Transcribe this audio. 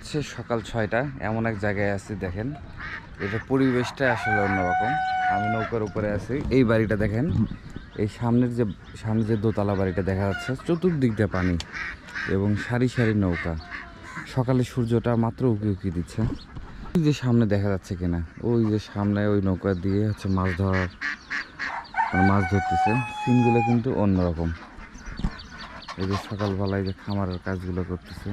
হচ্ছে সকাল ছয়টা। এমন এক জায়গায় আছি, দেখেন। এটা পরিবেশটা আসলে অন্যরকম। আমি নৌকার উপরে আছি। এই বাড়িটা দেখেন। এই সামনের যে, সামনে যে দোতলা বাড়িটা দেখা যাচ্ছে চতুর্দিক দিয়ে পানি এবং সারি সারি নৌকা। সকালে সূর্যটা মাত্র উকি উকি দিচ্ছে। ওই যে সামনে দেখা যাচ্ছে কিনা, ওই যে সামনে ওই নৌকা দিয়ে হচ্ছে মাছ ধরার মানে মাছ ধরতেছে। সিনগুলো কিন্তু অন্যরকম। এই যে সকালবেলায় যে খামারের কাজগুলো করতেছে।